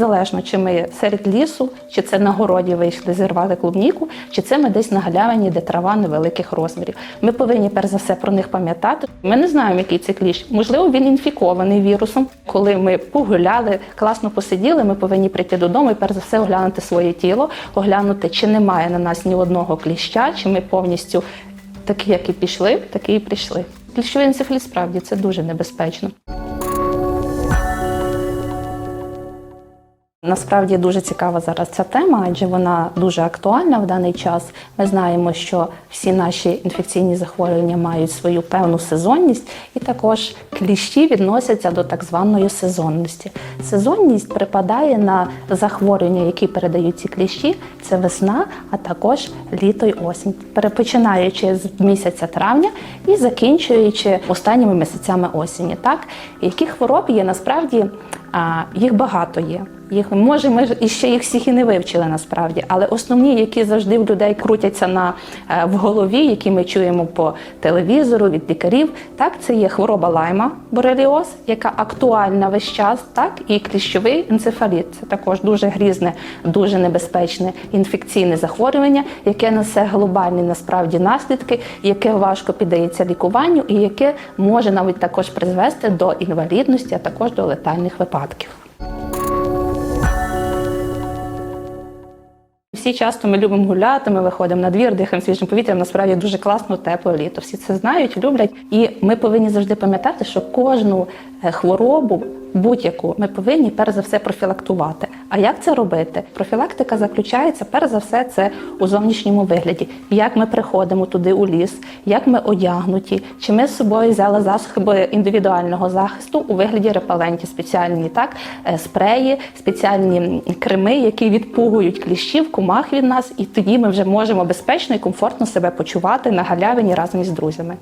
незалежно, чи ми серед лісу, чи це на городі вийшли зірвати клубніку, чи це ми десь на галявині, де трава невеликих розмірів. Ми повинні перш за все про них пам'ятати. Ми не знаємо, який це кліщ. Можливо, він інфікований вірусом. Коли ми погуляли, класно посиділи, ми повинні прийти додому і перш за все оглянути своє тіло, оглянути, чи немає на нас ні одного кліща, чи ми повністю такі, як і пішли, такі і прийшли. Кліщовий енцефаліт справді це дуже небезпечно. Насправді дуже цікава зараз ця тема, адже вона дуже актуальна в даний час. Ми знаємо, що всі наші інфекційні захворювання мають свою певну сезонність, і також кліщі відносяться до так званої сезонності. Сезонність припадає на захворювання, які передають ці кліщі. Це весна, а також літо й осінь, перепочинаючи з місяця травня і закінчуючи останніми місяцями осені. Так які хвороб є насправді їх багато є. Їх може, ми ж іще їх всіх і не вивчили насправді, але основні, які завжди в людей крутяться на е, в голові, які ми чуємо по телевізору від лікарів, так це є хвороба лайма, бореліоз, яка актуальна весь час, так і кліщовий енцефаліт. Це також дуже грізне, дуже небезпечне інфекційне захворювання, яке несе глобальні насправді наслідки, яке важко піддається лікуванню, і яке може навіть також призвести до інвалідності, а також до летальних випадків. Всі часто ми любимо гуляти, ми виходимо на двір, дихаємо свіжим повітрям. Насправді дуже класно, тепло літо. Всі це знають, люблять. І ми повинні завжди пам'ятати, що кожну е, хворобу, будь-яку, ми повинні перш за все профілактувати. А як це робити? Профілактика заключається перш за все це у зовнішньому вигляді. Як ми приходимо туди у ліс, як ми одягнуті, чи ми з собою взяли засоби індивідуального захисту у вигляді репелентів, спеціальні так, е, спреї, спеціальні креми, які відпугують кліщів, комах від нас, і тоді ми вже можемо безпечно і комфортно себе почувати на галявині разом із друзями.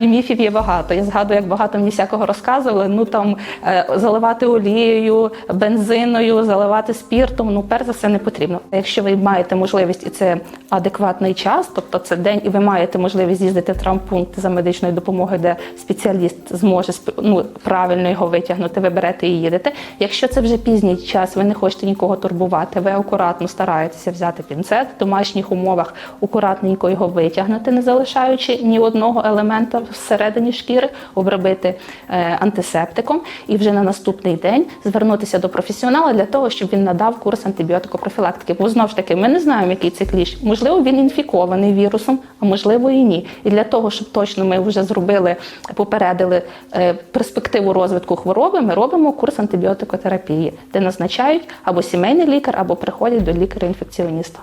Міфів є багато. Я згадую, як багато мені всякого розказували. Ну там е, заливати олією, бензиною, заливати спіртом. Ну, перш за все, не потрібно. Якщо ви маєте можливість і це адекватний час, тобто це день, і ви маєте можливість з'їздити в травмпункт за медичною допомогою, де спеціаліст зможе ну, правильно його витягнути, ви берете і їдете. Якщо це вже пізній час, ви не хочете нікого турбувати, ви акуратно стараєтеся взяти пінцет в домашніх умовах, акуратненько його витягнути, не залишаючи ні одного елемента всередині шкіри, обробити е, антисептиком і вже на наступний день звернутися до професіонала для того, щоб він надав курс антибіотикопрофілактики. Бо знову ж таки, ми не знаємо, який це кліщ. Можливо, він інфікований вірусом, а можливо і ні. І для того, щоб точно ми вже зробили, попередили е, перспективу розвитку хвороби, ми робимо курс антибіотикотерапії, де назначають або сімейний лікар, або приходять до лікаря-інфекціоніста.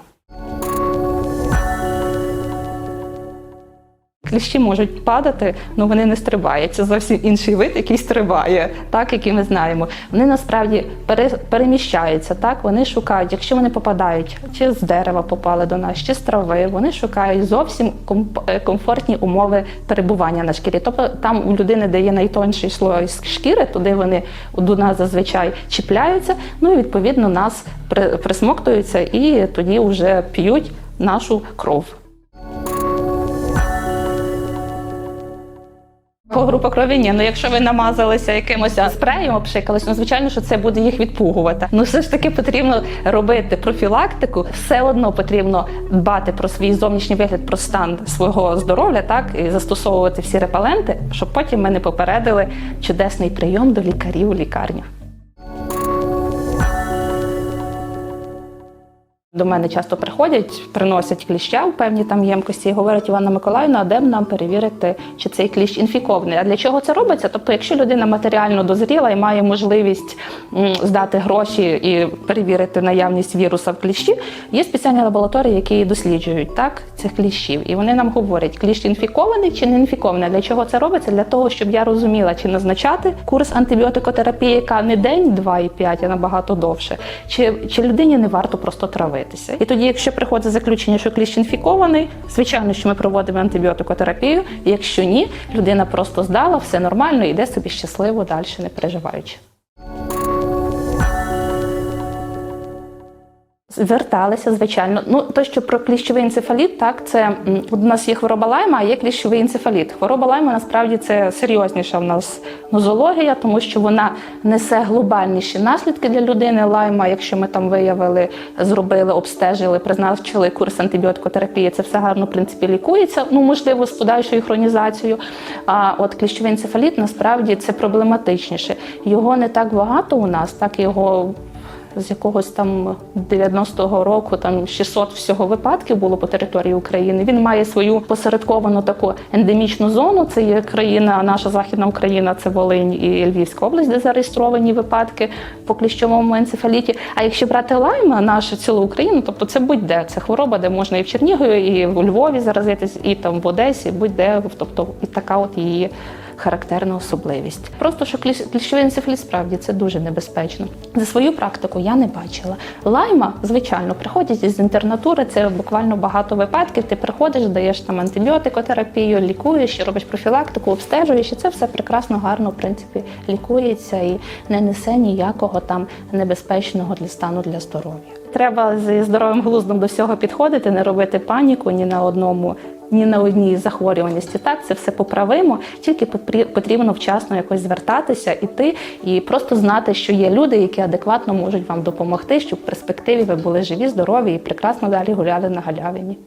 Кліщі можуть падати, але вони не стрибають. Це зовсім інший вид, який стрибає, так який ми знаємо. Вони насправді пере, переміщаються, так вони шукають, якщо вони попадають чи з дерева попали до нас, чи з трави, вони шукають зовсім е, комфортні умови перебування на шкірі. Тобто там у людини, де є найтонший слой шкіри, туди вони до нас зазвичай чіпляються. Ну і відповідно нас при- присмоктуються і тоді вже п'ють нашу кров. Група крові ні. Ну якщо ви намазалися якимось спреєм, обшикались, ну звичайно, що це буде їх відпугувати. Ну все ж таки потрібно робити профілактику. Все одно потрібно дбати про свій зовнішній вигляд, про стан свого здоров'я, так і застосовувати всі репеленти, щоб потім ми не попередили чудесний прийом до лікарів у лікарнях. До мене часто приходять, приносять кліща в певні там ємкості і говорять Івана Миколаївна, а де нам перевірити, чи цей кліщ інфікований. А для чого це робиться? Тобто, якщо людина матеріально дозріла і має можливість здати гроші і перевірити наявність віруса в кліщі, є спеціальні лабораторії, які досліджують так цих кліщів. І вони нам говорять, кліщ інфікований чи не інфікований. Для чого це робиться? Для того, щоб я розуміла, чи назначати курс антибіотикотерапії, яка не день, два і п'ять, а набагато довше, чи, чи людині не варто просто травитися. І тоді, якщо приходить заключення, що кліщ інфікований, звичайно, що ми проводимо антибіотикотерапію. Якщо ні, людина просто здала, все нормально, йде собі щасливо далі, не переживаючи. Зверталися, звичайно. Ну, то, що про кліщовий енцефаліт, так, це у нас є хвороба лайма, а є кліщовий енцефаліт. Хвороба лайма насправді це серйозніша в нас нозологія, тому що вона несе глобальніші наслідки для людини. Лайма, якщо ми там виявили, зробили, обстежили, призначили курс антибіотикотерапії, це все гарно в принципі лікується. Ну можливо, з подальшою хронізацією. А от кліщовий енцефаліт насправді це проблематичніше. Його не так багато у нас, так його з якогось там 90-го року там 600 всього випадків було по території України. Він має свою посередковану таку ендемічну зону. Це є країна, наша західна Україна, це Волинь і Львівська область, де зареєстровані випадки по кліщовому енцефаліті. А якщо брати лайма, нашу цілу Україну, тобто це будь-де це хвороба, де можна і в Чернігові, і в Львові заразитись, і там в Одесі, будь-де, тобто і така от її характерна особливість. Просто що кліщ- кліщовий енцефаліт справді це дуже небезпечно. За свою практику я не бачила. Лайма, звичайно, приходять із інтернатури. Це буквально багато випадків. Ти приходиш, даєш там антибіотикотерапію, лікуєш, робиш профілактику, обстежуєш, і це все прекрасно, гарно, в принципі, лікується і не несе ніякого там небезпечного для стану для здоров'я. Треба зі здоровим глуздом до всього підходити, не робити паніку ні на одному. Ні на одній захворюваності, так це все поправимо. Тільки потрібно вчасно якось звертатися, іти і просто знати, що є люди, які адекватно можуть вам допомогти, щоб в перспективі ви були живі, здорові і прекрасно далі гуляли на галявині.